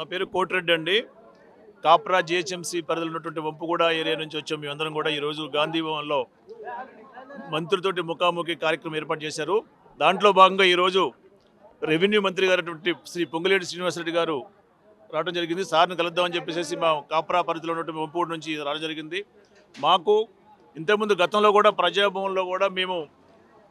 నా పేరు కోటిరెడ్డి అండి. కాప్రా జిహెచ్ఎంసీ పరిధిలో ఉన్నటువంటి వంపుగూడ ఏరియా నుంచి వచ్చాం. మేమందరం కూడా ఈరోజు గాంధీ భవన్లో మంత్రులతోటి ముఖాముఖి కార్యక్రమం ఏర్పాటు చేశారు. దాంట్లో భాగంగా ఈరోజు రెవెన్యూ మంత్రి గారైనటువంటి శ్రీ పొంగులేటి శ్రీనివాసరెడ్డి గారు రావడం జరిగింది. సార్ని కలుద్దామని చెప్పేసి మా కాప్రా పరిధిలో ఉన్నటువంటి వంపుగూడ నుంచి రావడం జరిగింది. మాకు ఇంతకుముందు గతంలో కూడా ప్రజాభవన్లో కూడా మేము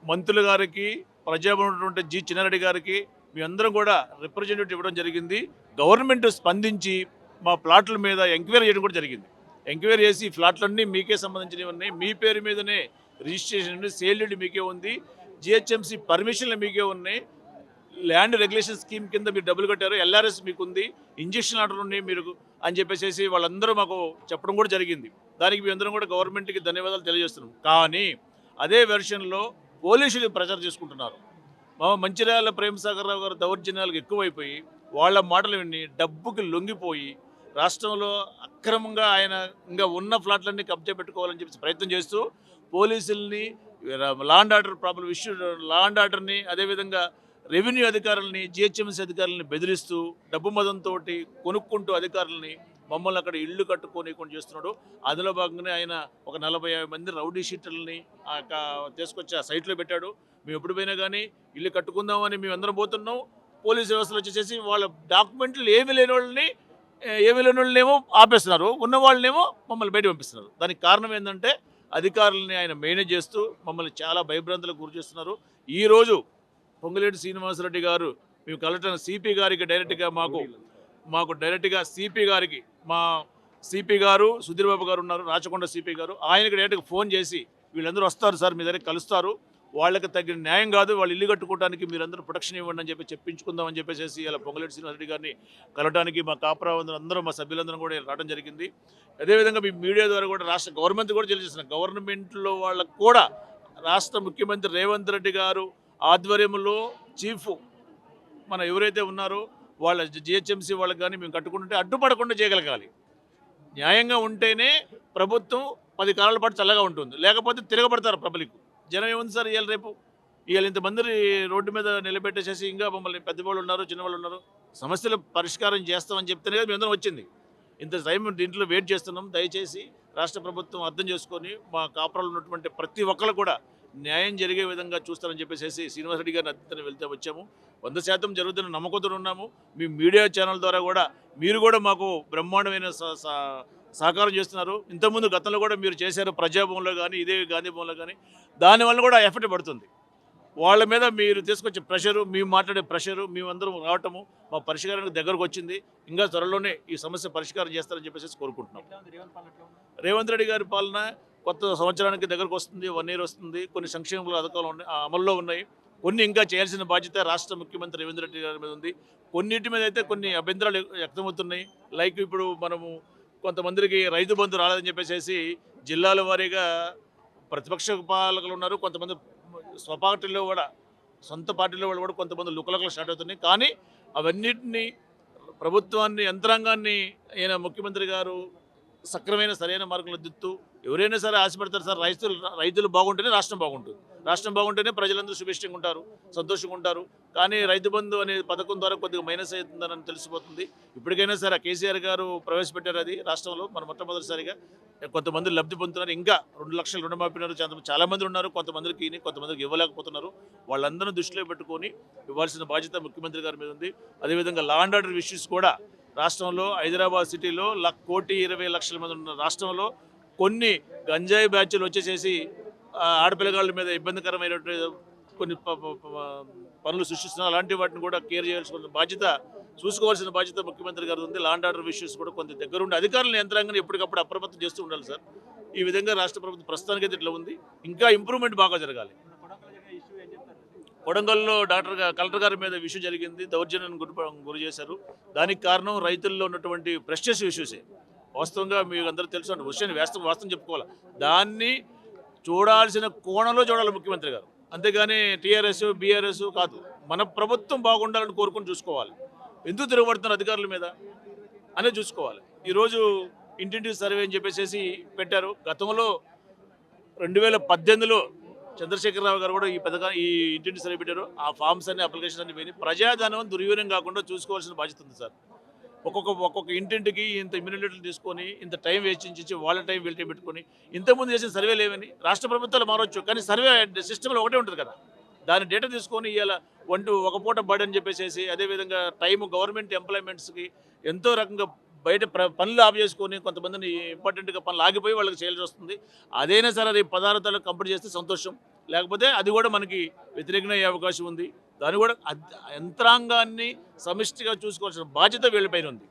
మంత్రులు గారికి ప్రజాభవన్ ఉన్నటువంటి జి చిన్నారెడ్డి గారికి మీ అందరం కూడా రిప్రజెంటేటివ్ ఇవ్వడం జరిగింది. గవర్నమెంట్ స్పందించి మా ప్లాట్ల మీద ఎంక్వైరీ చేయడం కూడా జరిగింది. ఎంక్వైరీ చేసి ఫ్లాట్లన్నీ మీకే సంబంధించినవి ఉన్నాయి. మీ పేరు మీదనే రిజిస్ట్రేషన్ ఉంది సేల్ డీడ్ మీకే ఉంది. జిహెచ్ఎంసీ పర్మిషన్లు మీకే ఉన్నాయి. ల్యాండ్ రెగ్యులేషన్ స్కీమ్ కింద మీరు డబ్బులు కట్టారు. ఎల్ఆర్ఎస్ మీకు ఉంది ఇంజక్షన్ ఆర్డర్ ఉన్నాయి మీరు అని చెప్పేసి వాళ్ళందరూ మాకు చెప్పడం కూడా జరిగింది. దానికి మీ అందరం కూడా గవర్నమెంట్కి ధన్యవాదాలు తెలియజేస్తున్నాం. కానీ అదే వెర్షన్లో పోలీసులు ప్రచారం చేసుకుంటున్నారు. మా మంచిర్యాల ప్రేమసాగర్ రావు గారు దౌర్జన్యాలకు ఎక్కువైపోయి వాళ్ళ మాటలు విని డబ్బుకి లొంగిపోయి రాష్ట్రంలో అక్రమంగా ఆయన ఇంకా ఉన్న ఫ్లాట్లన్నీ కబ్జా పెట్టుకోవాలని చెప్పి ప్రయత్నం చేస్తూ పోలీసుల్ని law and order problem issue law and ఆర్డర్ని అదేవిధంగా రెవెన్యూ అధికారులని జిహెచ్ఎంసీ అధికారులని బెదిరిస్తూ డబ్బు మదంతో కొనుక్కుంటూ అధికారులని మమ్మల్ని అక్కడ ఇల్లు కట్టుకొని కొన్ని చేస్తున్నాడు. అందులో భాగంగానే ఆయన ఒక నలభై మంది రౌడీ షీటర్లని తీసుకొచ్చి ఆ సైట్లో పెట్టాడు. మేము ఎప్పుడు పోయినా కానీ ఇల్లు కట్టుకుందామని మేము అందరం పోతున్నాం. పోలీస్ వ్యవస్థలు వచ్చేసి వాళ్ళ డాక్యుమెంట్లు ఏమి లేని వాళ్ళని ఏమి లేని వాళ్ళనేమో ఆపేస్తున్నారు. ఉన్న వాళ్ళనేమో మమ్మల్ని బయట పంపిస్తున్నారు. దానికి కారణం ఏంటంటే అధికారులని ఆయన మేనేజ్ చేస్తూ మమ్మల్ని చాలా భయభ్రాంతులకు గురి చేస్తున్నారు. ఈరోజు పొంగులేటి శ్రీనివాసరెడ్డి గారు మేము కలెక్టర్ సిపి గారికి డైరెక్ట్గా మాకు మాకు డైరెక్ట్గా సిపి గారికి మా సిపి గారు సుధీర్ బాబు గారు ఉన్నారు రాచకొండ సిపి గారు. ఆయనకి డైరెక్ట్గా ఫోన్ చేసి వీళ్ళందరూ వస్తారు సార్ మీ దగ్గర కలుస్తారు. వాళ్ళకి తగిన న్యాయం కాదు వాళ్ళు ఇల్లు కట్టుకోవడానికి మీరందరూ ప్రొటెక్షన్ ఇవ్వండి అని చెప్పి చెప్పించుకుందామని చెప్పేసి ఇలా పొంగలేటి శ్రీనివాసరెడ్డి గారిని కలవడానికి మా కాపురావందరూ అందరూ మా సభ్యులందరూ కూడా రావడం జరిగింది. అదేవిధంగా మీ మీడియా ద్వారా కూడా రాష్ట్ర గవర్నమెంట్ కూడా తెలియజేసిన గవర్నమెంట్లో వాళ్ళకు కూడా రాష్ట్ర ముఖ్యమంత్రి రేవంత్ రెడ్డి గారు ఆధ్వర్యంలో చీఫ్ మన ఎవరైతే ఉన్నారో వాళ్ళ జిహెచ్ఎంసీ వాళ్ళకి కానీ మేము కట్టుకుంటుంటే అడ్డుపడకుండా చేయగలగాలి. న్యాయంగా ఉంటేనే ప్రభుత్వం పది కాలాల పాటు చల్లగా ఉంటుంది. లేకపోతే తిరగబడతారు పబ్లిక్. జనం ఏముంది సార్ ఇవాళ రేపు. ఇవాళ ఇంతమంది రోడ్డు మీద నిలబెట్టేసేసి ఇంకా మమ్మల్ని పెద్ద వాళ్ళు ఉన్నారు చిన్న వాళ్ళు ఉన్నారు. సమస్యలు పరిష్కారం చేస్తామని చెప్తేనే కదా మేము వచ్చింది. ఇంత టైం దీంట్లో వెయిట్ చేస్తున్నాం. దయచేసి రాష్ట్ర ప్రభుత్వం అర్థం చేసుకొని మా కాపురాలు ఉన్నటువంటి ప్రతి ఒక్కరు కూడా న్యాయం జరిగే విధంగా చూస్తారని చెప్పేసి శ్రీనివాసరెడ్డి గారిని అద్దెని వెళ్తే వచ్చాము. వంద శాతం జరుగుతున్న నమ్మకంతో ఉన్నాము. మీ మీడియా ఛానల్ ద్వారా కూడా మీరు కూడా మాకు బ్రహ్మాండమైన స- సహకారం చేస్తున్నారు. ఇంతకుముందు గతంలో కూడా మీరు చేశారు ప్రజాభవన్లో కానీ ఇదే గాంధీ భవన్లో కానీ దానివల్ల కూడా ఎఫెక్ట్ పడుతుంది. వాళ్ళ మీద మీరు తీసుకొచ్చే ప్రెషరు మేము మాట్లాడే ప్రెషరు మేమందరం రావటము మా పరిష్కారానికి దగ్గరకు వచ్చింది. ఇంకా త్వరలోనే ఈ సమస్య పరిష్కారం చేస్తారని చెప్పేసి కోరుకుంటున్నాం. రేవంత్ రెడ్డి గారి పాలన కొత్త సంవత్సరానికి దగ్గరకు వస్తుంది వన్ ఇయర్ వస్తుంది. కొన్ని సంక్షేమ పథకాలు ఉన్నాయి అమల్లో ఉన్నాయి. కొన్ని ఇంకా చేయాల్సిన బాధ్యత రాష్ట్ర ముఖ్యమంత్రి రేవంత్ రెడ్డి గారి మీద ఉంది. కొన్నిటి మీద అయితే కొన్ని అభ్యంతరాలు వ్యక్తమవుతున్నాయి. లైక్ ఇప్పుడు మనము కొంతమందికి రైతు బంధు రాలేదని చెప్పేసి జిల్లాల వారీగా ప్రతిపక్ష పాలకులు ఉన్నారు. కొంతమంది స్వపార్టీలో కూడా సొంత పార్టీలో వాళ్ళు కూడా కొంతమంది లుకలకలు స్టార్ట్ అవుతున్నాయి. కానీ అవన్నిటిని ప్రభుత్వాన్ని యంత్రాంగాన్ని ఆయన ముఖ్యమంత్రి గారు సక్రమైన సరైన మార్గంలో దిద్దుతూ ఎవరైనా సరే ఆశపడతారు సార్ రైతులు రైతులు బాగుంటేనే రాష్ట్రం బాగుంటుంది. రాష్ట్రం బాగుంటేనే ప్రజలందరూ సుభిష్టంగా ఉంటారు సంతోషంగా ఉంటారు. కానీ రైతు బంధు అనే పథకం ద్వారా కొద్దిగా మైనస్ అవుతుందని తెలిసిపోతుంది. ఇప్పటికైనా సరే ఆ కేసీఆర్ గారు ప్రవేశపెట్టారు అది రాష్ట్రంలో మన మొట్టమొదటిసారిగా. కొంతమంది లబ్ధి పొందుతున్నారు. ఇంకా రెండు లక్షలు రుణమాపినారు చాలా- మంది ఉన్నారు. కొంతమందికి ఈయన, కొంతమందికి ఇవ్వలేకపోతున్నారు. వాళ్ళందరూ దృష్టిలో పెట్టుకొని ఇవ్వాల్సిన బాధ్యత ముఖ్యమంత్రి గారి మీద ఉంది. అదేవిధంగా లా అండ్ ఆర్డర్ ఇష్యూస్ కూడా రాష్ట్రంలో హైదరాబాద్ సిటీలో లక్ కోటి ఇరవై లక్షల మంది ఉన్న రాష్ట్రంలో కొన్ని గంజాయి బ్యాచ్లు వచ్చేసేసి ఆడపిల్లగాళ్ళ మీద ఇబ్బందికరమైనటువంటి కొన్ని పనులు సృష్టిస్తున్నారు. అలాంటి వాటిని కూడా కేర్ చేయాల్సిన బాధ్యత చూసుకోవాల్సిన బాధ్యత ముఖ్యమంత్రి గారు ఉంది. లాండ్ ఆర్డర్ ఇష్యూస్ కూడా కొంత దగ్గరుండి అధికారుల యంత్రాంగాన్ని ఎప్పటికప్పుడు అప్రమత్తం చేస్తూ ఉండాలి సార్. ఈ విధంగా రాష్ట్ర ప్రభుత్వం ప్రస్తుతానికైతే ఇట్లా ఉంది. ఇంకా ఇంప్రూవ్మెంట్ బాగా జరగాలి. కొడంగల్లో డాక్టర్ కలెక్టర్ గారి మీద ఇష్యూ జరిగింది. దౌర్జన్యం గురి గురి చేశారు. దానికి కారణం రైతుల్లో ఉన్నటువంటి ప్రెస్టేజ్ ఇష్యూసే వాస్తవంగా మీకు అందరూ తెలుసు అండి. విషయాన్ని వాస్తవం వాస్తవం చెప్పుకోవాలి. దాన్ని చూడాల్సిన కోణంలో చూడాలి ముఖ్యమంత్రి గారు. అంతేగాని టీఆర్ఎస్ బీఆర్ఎస్ కాదు. మన ప్రభుత్వం బాగుండాలని కోరుకుని చూసుకోవాలి. ఎందుకు తిరగబడుతున్నారు అధికారుల మీద? అనేది చూసుకోవాలి. ఈరోజు ఇంటింటి సర్వే అని చెప్పేసి పెట్టారు. గతంలో రెండు వేల పద్దెనిమిదిలో చంద్రశేఖరరావు గారు కూడా ఈ పథకం ఈ ఇంటింటి సర్వే పెట్టారు. ఆ ఫామ్స్ అన్ని అప్లికేషన్ అన్ని పోయినాయి. ప్రజాధనం దుర్వినియోగం కాకుండా చూసుకోవాల్సిన బాధ్యత ఉంది సార్. ఒక్కొక్క ఒక్కొక్క ఇంటింటికి ఇంత ఇమ్యూనిటీలు తీసుకొని ఇంత టైం వేచించి వాళ్ళ టైం వీళ్ళ టైం పెట్టుకొని ఇంతకుముందు చేసిన సర్వేలు ఏమని రాష్ట్ర ప్రభుత్వాలు మారవచ్చు కానీ సర్వే సిస్టంలో ఒకటే ఉంటుంది కదా. దాని డేటా తీసుకొని ఇవాళ వన్ ఒక పూట బడి అని చెప్పేసి అదేవిధంగా టైం గవర్నమెంట్ ఎంప్లాయ్మెంట్స్కి ఎంతో రకంగా బయట ప్ర పనులు ఆఫ్ చేసుకొని కొంతమందిని ఇంపార్టెంట్గా పనులు ఆగిపోయి వాళ్ళకి చేయాల్సి వస్తుంది. అదైనా సరే అది పదార్థాలు కంప్లీట్ చేస్తే సంతోషం. లేకపోతే అది కూడా మనకి వ్యతిరేకమయ్యే అయ్యే అవకాశం ఉంది. దాన్ని కూడా యంత్రాంగాన్ని సమిష్టిగా చూసుకోవాల్సిన బాధ్యత వీళ్ళపైన ఉంది.